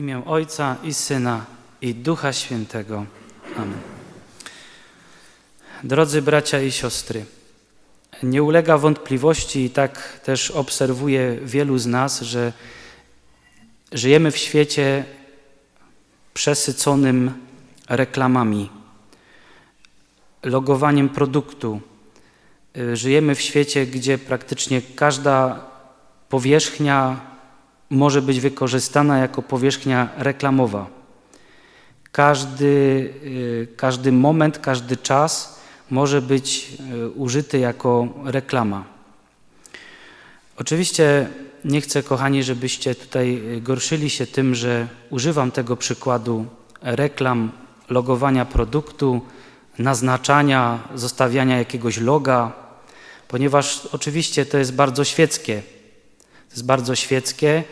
imię Ojca i Syna i Ducha Świętego. Amen. Drodzy bracia i siostry, nie ulega wątpliwości i tak też obserwuję wielu z nas, że żyjemy w świecie przesyconym reklamami, logowaniem produktu. Żyjemy w świecie, gdzie praktycznie każda powierzchnia może być wykorzystana jako powierzchnia reklamowa. Każdy, y, każdy moment, każdy czas może być y, użyty jako reklama. Oczywiście nie chcę, kochani, żebyście tutaj gorszyli się tym, że używam tego przykładu reklam, logowania produktu, naznaczania, zostawiania jakiegoś loga, ponieważ oczywiście to jest bardzo świeckie. To jest bardzo świeckie,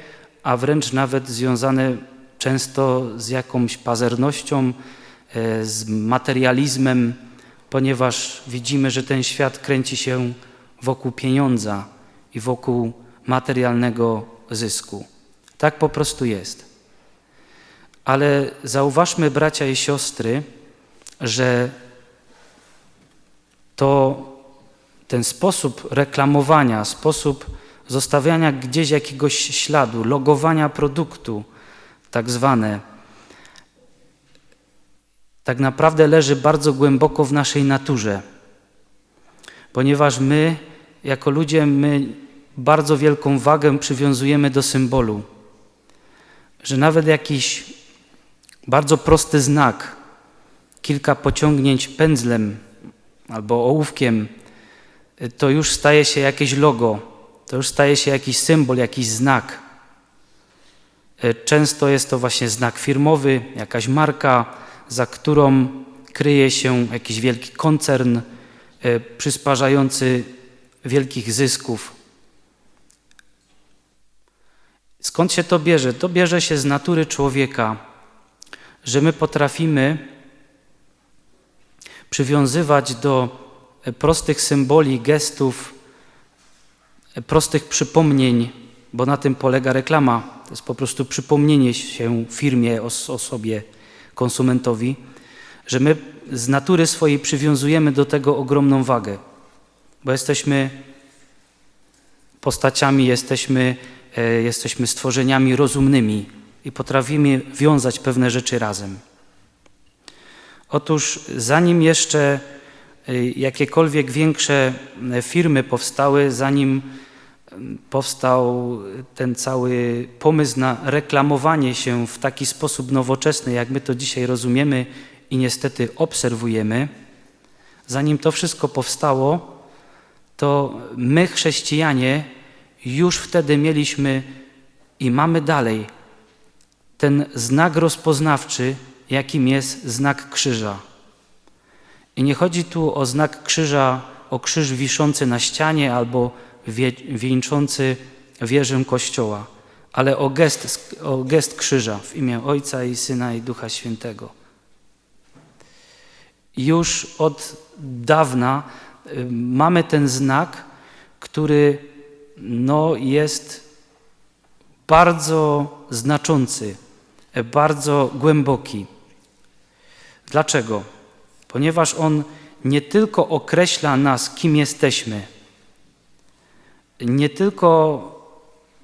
a wręcz nawet związane często z jakąś pazernością, e, z materializmem, ponieważ widzimy, że ten świat kręci się wokół pieniądza i wokół materialnego zysku. Tak po prostu jest. Ale zauważmy, bracia i siostry, że to ten sposób reklamowania, sposób zostawiania gdzieś jakiegoś śladu, logowania produktu, tak zwane, tak naprawdę leży bardzo głęboko w naszej naturze, ponieważ my, jako ludzie, my bardzo wielką wagę przywiązujemy do symbolu, że nawet jakiś bardzo prosty znak, kilka pociągnięć pędzlem albo ołówkiem, to już staje się jakieś logo, to już staje się jakiś symbol, jakiś znak. E, często jest to właśnie znak firmowy, jakaś marka, za którą kryje się jakiś wielki koncern e, przysparzający wielkich zysków. Skąd się to bierze? To bierze się z natury człowieka, że my potrafimy przywiązywać do prostych symboli, gestów, prostych przypomnień, bo na tym polega reklama. To jest po prostu przypomnienie się firmie, osobie, konsumentowi, że my z natury swojej przywiązujemy do tego ogromną wagę, bo jesteśmy postaciami, jesteśmy, e, jesteśmy stworzeniami rozumnymi i potrafimy wiązać pewne rzeczy razem. Otóż zanim jeszcze e, jakiekolwiek większe e, firmy powstały, zanim powstał ten cały pomysł na reklamowanie się w taki sposób nowoczesny, jak my to dzisiaj rozumiemy i niestety obserwujemy. Zanim to wszystko powstało, to my, chrześcijanie, już wtedy mieliśmy i mamy dalej ten znak rozpoznawczy, jakim jest znak krzyża. I nie chodzi tu o znak krzyża, o krzyż wiszący na ścianie albo wieńczący wieżę Kościoła, ale o gest, o gest krzyża w imię Ojca i Syna i Ducha Świętego. Już od dawna y, mamy ten znak, który no, jest bardzo znaczący, bardzo głęboki. Dlaczego? Ponieważ on nie tylko określa nas, kim jesteśmy, nie tylko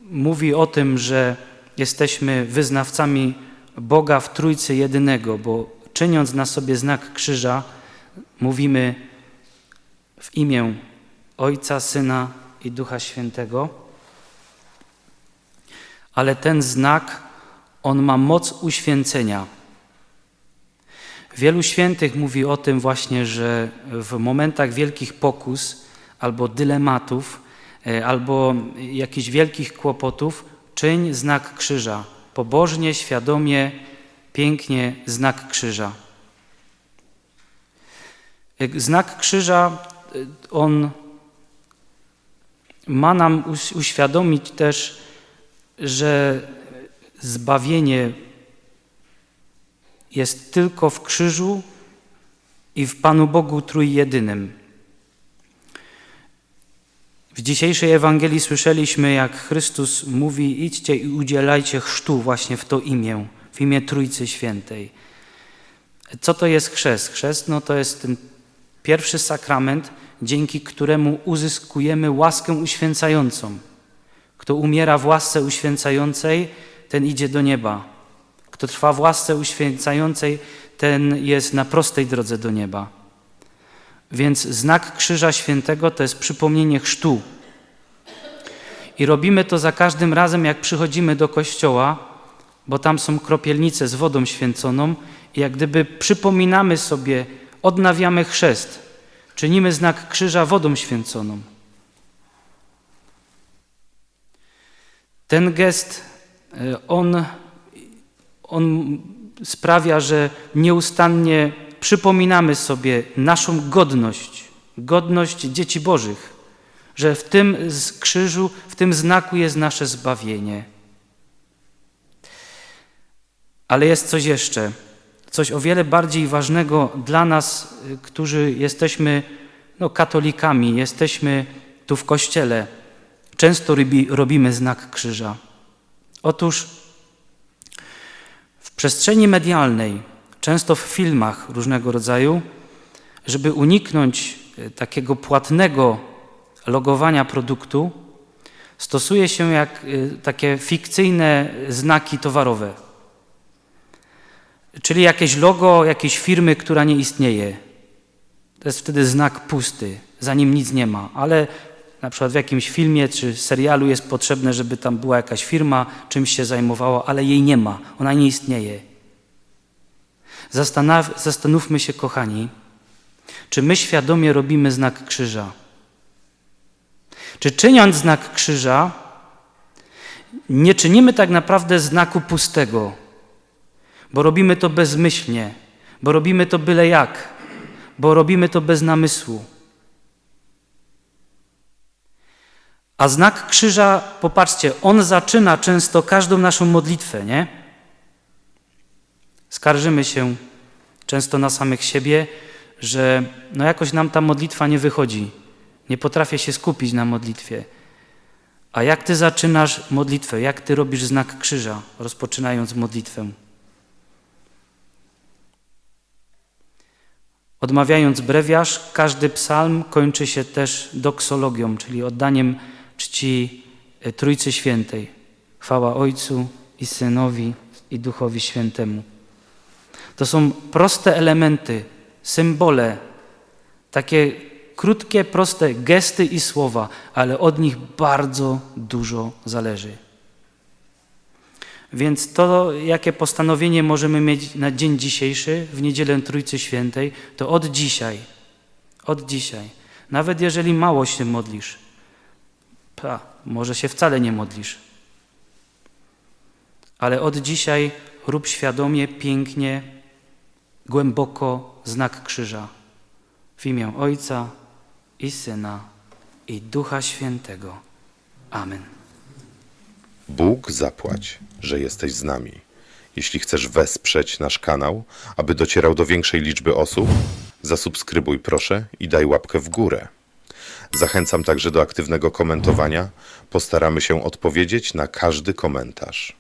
mówi o tym, że jesteśmy wyznawcami Boga w Trójcy Jedynego, bo czyniąc na sobie znak krzyża, mówimy w imię Ojca, Syna i Ducha Świętego, ale ten znak, on ma moc uświęcenia. Wielu świętych mówi o tym właśnie, że w momentach wielkich pokus albo dylematów, albo jakichś wielkich kłopotów, czyń znak krzyża. Pobożnie, świadomie, pięknie znak krzyża. E, znak krzyża, e, on ma nam uświadomić też, że zbawienie jest tylko w krzyżu i w Panu Bogu Trójjedynym. W dzisiejszej Ewangelii słyszeliśmy, jak Chrystus mówi: idźcie i udzielajcie chrztu właśnie w to imię, w imię Trójcy Świętej. Co to jest chrzest? Chrzest no to jest ten pierwszy sakrament, dzięki któremu uzyskujemy łaskę uświęcającą. Kto umiera w łasce uświęcającej, ten idzie do nieba. Kto trwa w łasce uświęcającej, ten jest na prostej drodze do nieba. Więc znak Krzyża Świętego to jest przypomnienie chrztu. I robimy to za każdym razem, jak przychodzimy do kościoła, bo tam są kropielnice z wodą święconą i jak gdyby przypominamy sobie, odnawiamy chrzest, czynimy znak krzyża wodą święconą. Ten gest, e, on, on sprawia, że nieustannie przypominamy sobie naszą godność, godność dzieci Bożych, że w tym krzyżu, w tym znaku jest nasze zbawienie. Ale jest coś jeszcze, coś o wiele bardziej ważnego dla nas, y, którzy jesteśmy no, katolikami, jesteśmy tu w kościele. Często robi, robimy znak krzyża. Otóż w przestrzeni medialnej, często w filmach różnego rodzaju, żeby uniknąć y, takiego płatnego logowania produktu, stosuje się jak y, takie fikcyjne znaki towarowe czyli jakieś logo jakiejś firmy, która nie istnieje. To jest wtedy znak pusty, za nim nic nie ma, ale na przykład w jakimś filmie czy serialu jest potrzebne, żeby tam była jakaś firma, czymś się zajmowała, ale jej nie ma, ona nie istnieje. Zastanaw, zastanówmy się, kochani, czy my świadomie robimy znak krzyża? Czy czyniąc znak krzyża, nie czynimy tak naprawdę znaku pustego, bo robimy to bezmyślnie, bo robimy to byle jak, bo robimy to bez namysłu. A znak krzyża, popatrzcie, on zaczyna często każdą naszą modlitwę, nie? Skarżymy się często na samych siebie, że no jakoś nam ta modlitwa nie wychodzi. Nie potrafię się skupić na modlitwie. A jak ty zaczynasz modlitwę? Jak ty robisz znak krzyża, rozpoczynając modlitwę? Odmawiając brewiarz, każdy psalm kończy się też doksologią, czyli oddaniem czci e, Trójcy Świętej. Chwała Ojcu i Synowi i Duchowi Świętemu. To są proste elementy, symbole, takie krótkie, proste gesty i słowa, ale od nich bardzo dużo zależy. Więc to, jakie postanowienie możemy mieć na dzień dzisiejszy, w niedzielę Trójcy Świętej, to od dzisiaj, od dzisiaj, nawet jeżeli mało się modlisz, pa, może się wcale nie modlisz, ale od dzisiaj rób świadomie, pięknie, głęboko znak krzyża w imię Ojca i Syna i Ducha Świętego. Amen. Bóg zapłać, że jesteś z nami. Jeśli chcesz wesprzeć nasz kanał, aby docierał do większej liczby osób, zasubskrybuj proszę i daj łapkę w górę. Zachęcam także do aktywnego komentowania. Postaramy się odpowiedzieć na każdy komentarz.